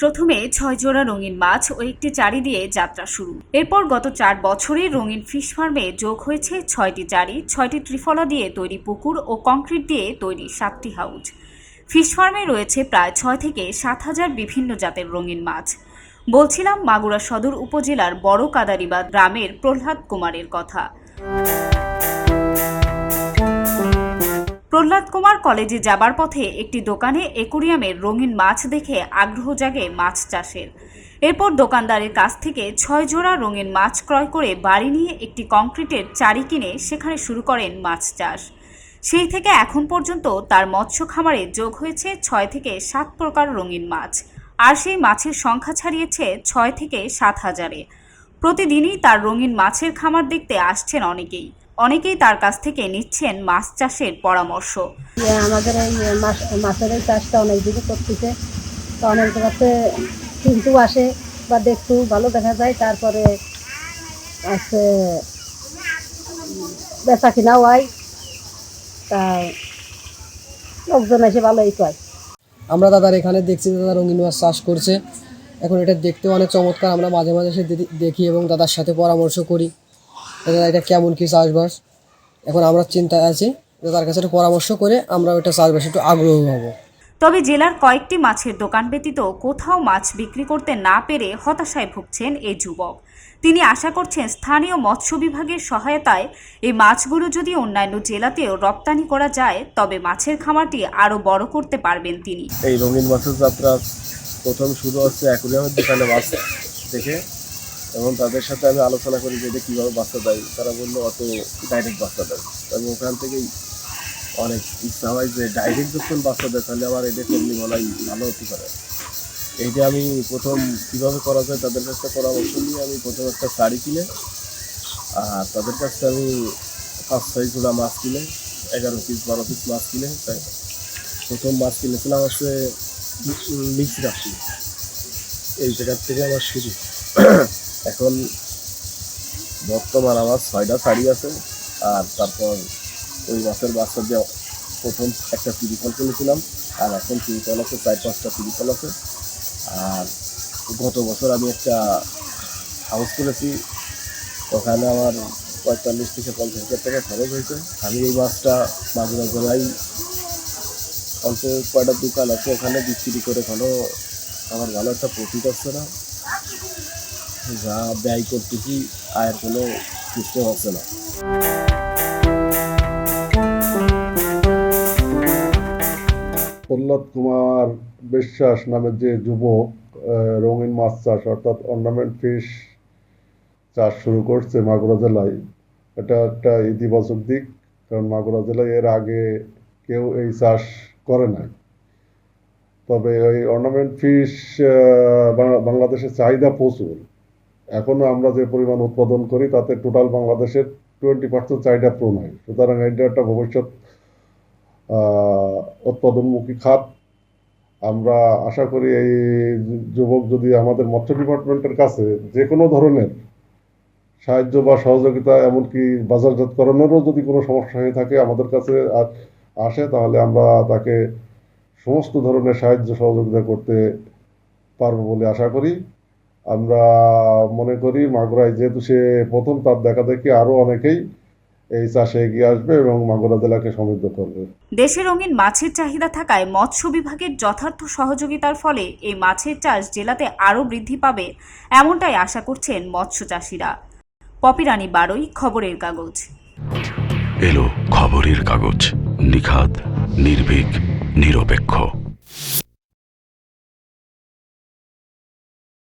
প্রথমে ছয় জোড়া রঙিন মাছ ও একটি চারি দিয়ে যাত্রা শুরু। এরপর গত চার বছরে রঙিন ফিশ ফার্মে যোগ হয়েছে ছয়টি চারি, ছয়টি ত্রিফলা দিয়ে তৈরি পুকুর ও কংক্রিট দিয়ে তৈরি সাতটি হাউজ। ফিশ ফার্মে রয়েছে প্রায় ছয় থেকে সাত হাজার বিভিন্ন জাতের রঙিন মাছ। বলছিলাম মাগুরা সদর উপজেলার বড় কাদারিবাদ গ্রামের প্রহ্লাদ কুমারের কথা। প্রহ্লাদ কুমার কলেজে যাবার পথে একটি দোকানে একুরিয়ামের রঙিন মাছ দেখে আগ্রহ জাগে মাছ চাষের। এরপর দোকানদারের কাছ থেকে ছয় জোড়া রঙিন মাছ ক্রয় করে বাড়ি নিয়ে একটি কংক্রিটের চারি কিনে সেখানে শুরু করেন মাছ চাষ। সেই থেকে এখন পর্যন্ত তার মৎস্য খামারে যোগ হয়েছে ছয় থেকে সাত প্রকার রঙিন মাছ, আর সেই মাছের সংখ্যা ছাড়িয়েছে ছয় থেকে সাত হাজারে। প্রতিদিনই তার রঙিন মাছের খামার দেখতে আসছেন অনেকেই। অনেকেই তার কাছ থেকে নিচ্ছেন মাছ চাষের পরামর্শ। আমাদের এই মাছ মাছের এই চাষটা অনেক দিকে করতেছে। তো অনেক জায়গাতে কিনতেও আসে বা দেখতেও ভালো দেখা যায়। তারপরে আছে বেচা কিনাও হয়। তা লোকজন এসে ভালোই কয় আমরা দাদার এখানে দেখছি দাদা রঙিন মাছ চাষ করছে। এখন এটা দেখতে অনেক চমৎকার। আমরা মাঝে মাঝে এসে দেখি এবং দাদার সাথে পরামর্শ করি। দাদা এটা কেমন কী চাষবাস? এখন আমরা চিন্তায় আছি দাদার কাছে একটু পরামর্শ করে আমরা ওইটা চাষবাসে একটু আগ্রহ হব। তবে জেলার কয়েকটি মাছের দোকান ব্যতীত কোথাও মাছ বিক্রি করতে না পেরে হতাশায় ভুগছেন এই যুবক। তিনি আশা করছেন স্থানীয় মৎস্য বিভাগের সহায়তায় এই মাছগুলো যদি অন্যান্য জেলাতেও রপ্তানি করা যায় তবে মাছের খামারটি আরও বড় করতে পারবেন তিনি। এই রঙিন মাছের যাত্রা প্রথম শুরু হচ্ছে অ্যাকুরিয়ামের দোকানে মাছ দেখে। এবং তাদের সাথে আমি আলোচনা করি যে এটা কীভাবে বাচ্চা দেয় তারা বলল, অত ডাইরেক্ট বাচ্চা দেয় আমি ওখান থেকেই অনেক ইচ্ছা হয় যে ডাইরেক্ট যখন বাচ্চা দেয় তাহলে আমার এটা করলে বলাই ভালো হতে পারে। এইটা আমি প্রথম কীভাবে করা যায় তাদের কাছ থেকে পরামর্শ নিয়ে আমি প্রথম একটা শাড়ি কিনে, আর তাদের কাছ থেকে আমি পাঁচ ছয় জোড়া মাছ কিনে, এগারো পিস বারো পিস মাছ কিনে, তাই। প্রথম মাছ কিনেছিলাম হচ্ছে মিক্সরাশি এই জায়গার থেকে আমার শুরু। এখন বর্তমান আমার ছয়টা শাড়ি আছে, আর তারপর ওই মাছের বাচ্চা দিয়ে প্রথম একটা তিরিফল কিনেছিলাম, আর এখন তিরিফল আছে, চার পাঁচটা তিরিফল আছে। আর গত বছর আমি একটা হাউস করেছি ওখানে আমার পঁয়তাল্লিশ থেকে পঞ্চাশ হাজার টাকা খরচ হয়েছে। আমি এই মাছটা মাগুরা জেলায় অল্প কয়টা দোকান আছে ওখানে বিক্রি করে কোনো, আমার ভালো একটা প্রফিট আসছে না। যা ব্যয় করতেছি, আয়ের কোনো সিস্টেম হচ্ছে না। প্রহ্লাদ কুমার বিশ্বাস নামের যে যুবক রঙিন মাছ চাষ, অর্থাৎ অর্নামেন্ট ফিশ চাষ শুরু করছে মাগুরা জেলায়, এটা একটা ইতিবাচক দিক, কারণ মাগুরা জেলায় এর আগে কেউ এই চাষ করে নাই। তবে ওই অর্নামেন্ট ফিশ বাংলাদেশের চাহিদা প্রচুর। এখনও আমরা যে পরিমাণ উৎপাদন করি, তাতে টোটাল বাংলাদেশের টোয়েন্টি পার্সেন্ট চাহিদা পূরণ হয়। সুতরাং এটা একটা ভবিষ্যৎ উৎপাদনমুখী খাত, আমরা আশা করি এই যুবক যদি আমাদের মৎস্য ডিপার্টমেন্টের কাছে যে কোনো ধরনের সাহায্য বা সহযোগিতা, এমনকি বাজারজাতকরণেরও যদি কোনো সমস্যা হয়ে থাকে আমাদের কাছে আসে, তাহলে আমরা তাকে সমস্ত ধরনের সাহায্য সহযোগিতা করতে পারব বলে আশা করি। আমরা মনে করি মাগুরায় যেহেতু সে প্রথম তার দেখা দেখি আরও অনেকেই এই চাষে এগিয়ে আসবে এবং মাগুরা জেলাকে সমৃদ্ধ করবে। দেশে রঙিন মাছের চাহিদা থাকায় মৎস্য বিভাগের যথার্থ সহযোগিতার ফলে এই মাছের চাষ জেলাতে আরও বৃদ্ধি পাবে এমনটাই আশা করছেন মৎস্য চাষিরা। পপিরানী বারোই খবরের কাগজ। এলো খবরের কাগজ। নিখাত নির্ভীক নিরপেক্ষ।